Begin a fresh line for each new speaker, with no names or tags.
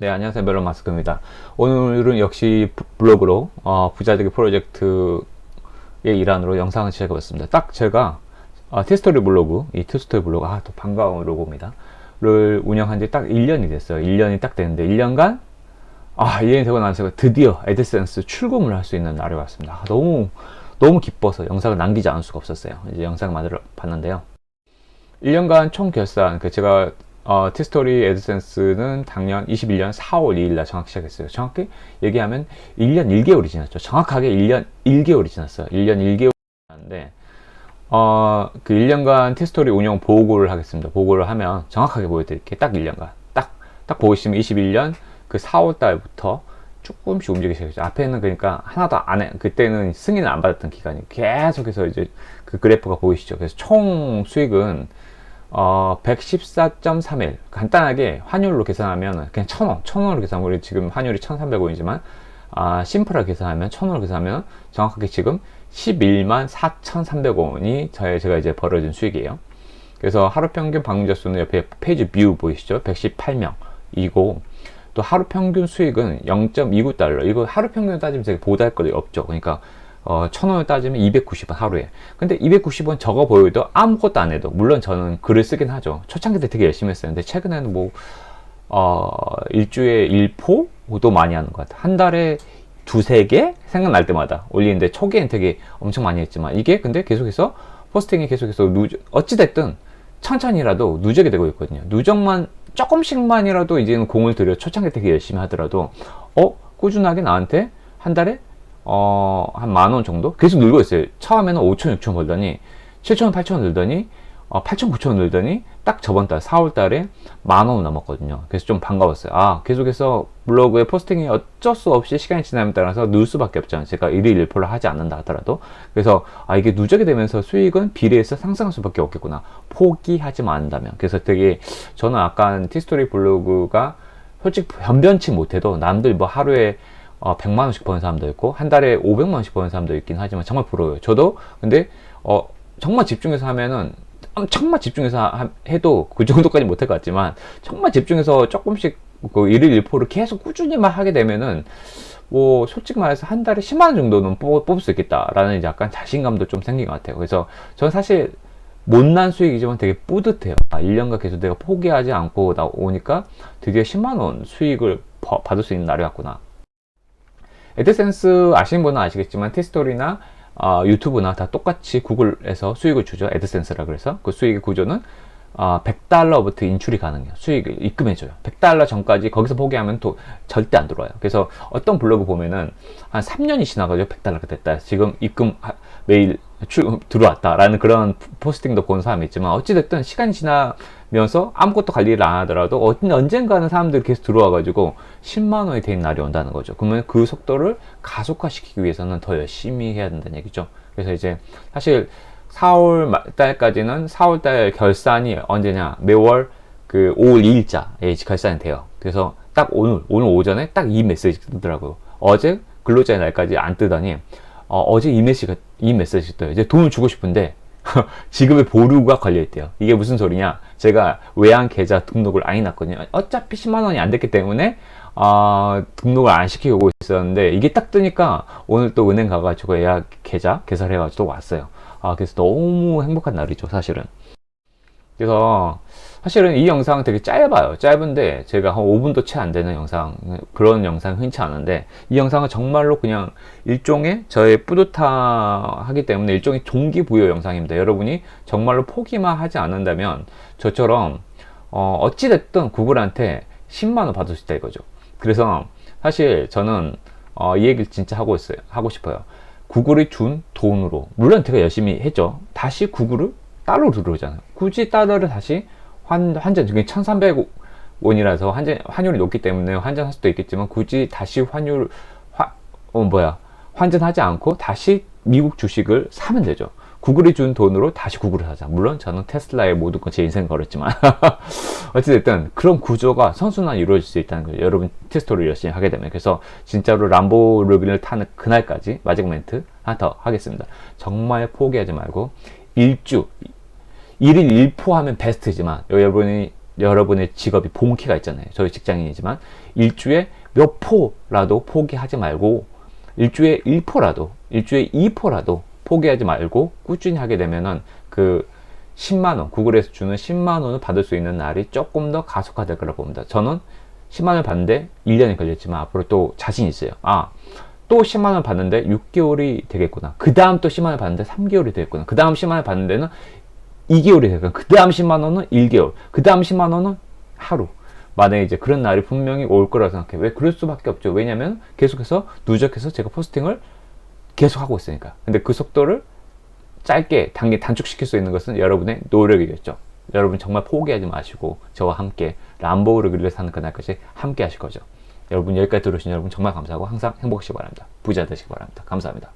네, 안녕하세요. 멜론 마스크입니다. 오늘은 역시 부- 블로그로 어, 부자되기 프로젝트의 일환으로 영상을 시작해봤습니다. 딱 제가 어, 티스토리 블로그, 이 티스토리 블로그, 아, 또 반가운 로고입니다. 를 운영한 지 딱 1년이 됐어요. 1년이 딱 됐는데, 1년간, 아, 1년이 되고 나서 드디어 에드센스 출금을 할 수 있는 날이 왔습니다. 아, 너무, 너무 기뻐서 영상을 남기지 않을 수가 없었어요. 이제 영상 만들어 봤는데요. 1년간 총 결산, 그 제가 어, 티스토리 에드센스는 작년 21년 4월 2일 날 정확히 시작했어요. 정확히 얘기하면 1년 1개월이 지났죠. 정확하게 1년 1개월이 지났어요. 1년 1개월이 지났는데, 어, 그 1년간 티스토리 운영 보고를 하겠습니다. 보고를 하면 정확하게 보여드릴게요. 딱 1년간. 딱, 딱 보시면 21년 그 4월 달부터 조금씩 움직이기 시작했죠. 앞에는 그러니까 하나도 안 해. 그때는 승인을 안 받았던 기간이 계속해서 이제 그 그래프가 보이시죠. 그래서 총 수익은 어, 114.31. 간단하게 환율로 계산하면 그냥 1000원, 1000원으로 계산하면 우리 지금 환율이 1300원이지만 아, 심플하게 계산하면 1000원으로 계산하면 정확하게 지금 11만 4,300원이 저의 제가 이제 벌어진 수익이에요. 그래서 하루 평균 방문자 수는 옆에 페이지 뷰 보이시죠? 118명이고 또 하루 평균 수익은 0.29달러. 이거 하루 평균 따지면 제가 보다 할거 없죠. 그러니까 어, 천 원을 따지면 290원 하루에. 근데 290원 적어 보여도 아무것도 안 해도, 물론 저는 글을 쓰긴 하죠. 초창기 때 되게 열심히 했었는데, 최근에는 뭐, 어, 일주에 1포도 많이 하는 것 같아요. 한 달에 두세 개 생각날 때마다 올리는데, 초기엔 되게 엄청 많이 했지만, 이게 근데 계속해서, 포스팅이 계속해서 누적, 어찌됐든, 천천히라도 누적이 되고 있거든요. 누적만, 조금씩만이라도 이제는 공을 들여 초창기 때 되게 열심히 하더라도, 어, 꾸준하게 나한테 한 달에 어, 한 만 원 정도? 계속 늘고 있어요. 처음에는 5천, 6천 벌더니, 7천, 8천 늘더니, 어, 8천, 9천 늘더니, 딱 저번 달, 4월 달에 만 원 넘었거든요. 그래서 좀 반가웠어요. 아, 계속해서 블로그에 포스팅이 어쩔 수 없이 시간이 지남에 따라서 늘 수밖에 없잖아요. 제가 일일 일포를 하지 않는다 하더라도. 그래서, 아, 이게 누적이 되면서 수익은 비례해서 상승할 수밖에 없겠구나. 포기하지만 않는다면. 그래서 되게, 저는 약간 티스토리 블로그가 솔직히 변변치 못해도 남들 뭐 하루에 어, 100만 원씩 버는 사람도 있고 한 달에 500만 원씩 버는 사람도 있긴 하지만 정말 부러워요. 저도 근데 어, 정말 집중해서 하면은 정말 집중해서 하- 해도 그 정도까지 못할 것 같지만 정말 집중해서 조금씩 그 일일 일포를 계속 꾸준히만 하게 되면은 뭐 솔직히 말해서 한 달에 10만 원 정도는 뽑, 뽑을 수 있겠다라는 약간 자신감도 좀 생긴 것 같아요. 그래서 저는 사실 못난 수익이지만 되게 뿌듯해요. 아, 1년간 계속 내가 포기하지 않고 나오니까 드디어 10만 원 수익을 버- 받을 수 있는 날이 왔구나. 에드센스 아시는 분은 아시겠지만 티스토리나 어, 유튜브나 다 똑같이 구글에서 수익을 주죠. 에드센스라 그래서 그 수익의 구조는 어, 100달러부터 인출이 가능해요. 수익을 입금해줘요. 100달러 전까지 거기서 포기하면 또 절대 안 들어와요. 그래서 어떤 블로그 보면은 한 3년이 지나가지고 100달러가 됐다. 지금 입금 하- 매일 출, 들어왔다라는 그런 포스팅도 본 사람이 있지만 어찌됐든 시간이 지나면서 아무것도 관리를 안 하더라도 어- 언젠가는 사람들이 계속 들어와가지고 10만 원이 된 날이 온다는 거죠. 그러면 그 속도를 가속화시키기 위해서는 더 열심히 해야 된다는 얘기죠. 그래서 이제 사실 4월 말- 달까지는 4월 달 결산이 언제냐? 매월 그 5월 2일자에 결산이 돼요. 그래서 딱 오늘, 오늘 오전에 딱 이 메시지 뜨더라고요. 어제 근로자의 날까지 안 뜨더니, 어, 제이 메시지가, 이 메시지 떠요. 이제 돈을 주고 싶은데, 지급의 보류가 걸려있대요. 이게 무슨 소리냐? 제가 외환 계좌 등록을 안 해놨거든요. 어차피 10만 원이 안 됐기 때문에, 어, 등록을 안 시키고 있었는데, 이게 딱 뜨니까 오늘 또 은행 가가지고 예약 계좌 개설해가지고 또 왔어요. 아, 그래서 너무 행복한 날이죠, 사실은. 그래서 사실은 이 영상 되게 짧아요. 짧은데 제가 한 5분도 채 안 되는 영상 그런 영상 흔치 않은데 이 영상은 정말로 그냥 일종의 저의 뿌듯하기 때문에 일종의 동기부여 영상입니다. 여러분이 정말로 포기만 하지 않는다면 저처럼 어, 어찌됐든 구글한테 10만 원 받을 수 있다 이거죠. 그래서 사실 저는 어, 이 얘기를 진짜 하고 있어요. 하고 싶어요. 구글이 준 돈으로 물론 제가 열심히 했죠. 다시 구글을 달러로 들어오잖아요. 굳이 달러를 다시 환, 환전, 그게 1,300원이라서 환전, 환율이 높기 때문에 환전할 수도 있겠지만 굳이 다시 환율, 화, 어, 뭐야, 환전하지 않고 다시 미국 주식을 사면 되죠. 구글이 준 돈으로 다시 구글을 사자. 물론 저는 테슬라에 모든 건 제 인생 걸었지만. 어찌됐든 그런 구조가 선순환 이루어질 수 있다는 거죠. 여러분 테스토를 열심히 하게 되면. 그래서 진짜로 람보르기니를 타는 그날까지 마지막 멘트 하나 더 하겠습니다. 정말 포기하지 말고 일주, 일일 일포하면 베스트지만 여러분이 여러분의 직업이 봉키가 있잖아요. 저희 직장인이지만 일주에 몇 포라도 포기하지 말고 일주에 1포라도 일주에 2포라도 포기하지 말고 꾸준히 하게 되면은 그 10만 원 구글에서 주는 10만 원을 받을 수 있는 날이 조금 더 가속화될 거라고 봅니다. 저는 10만 원을 받는데 1년이 걸렸지만 앞으로 또 자신 있어요. 아, 또 10만 원 받는데 6개월이 되겠구나. 그 다음 또 10만 원 받는데 3개월이 되겠구나. 그 다음 10만 원 받는 데는 2개월이 되겠구나. 그 다음 10만 원은 1개월. 그 다음 10만 원은 하루. 만약에 이제 그런 날이 분명히 올 거라고 생각해. 왜 그럴 수밖에 없죠. 왜냐면 계속해서 누적해서 제가 포스팅을 계속 하고 있으니까. 근데 그 속도를 짧게 단계 단축시킬 수 있는 것은 여러분의 노력이겠죠. 여러분 정말 포기하지 마시고 저와 함께 람보르기니를 사는 그날까지 함께 하실 거죠. 여러분 여기까지 들으신 여러분 정말 감사하고 항상 행복하시기 바랍니다. 부자 되시기 바랍니다. 감사합니다.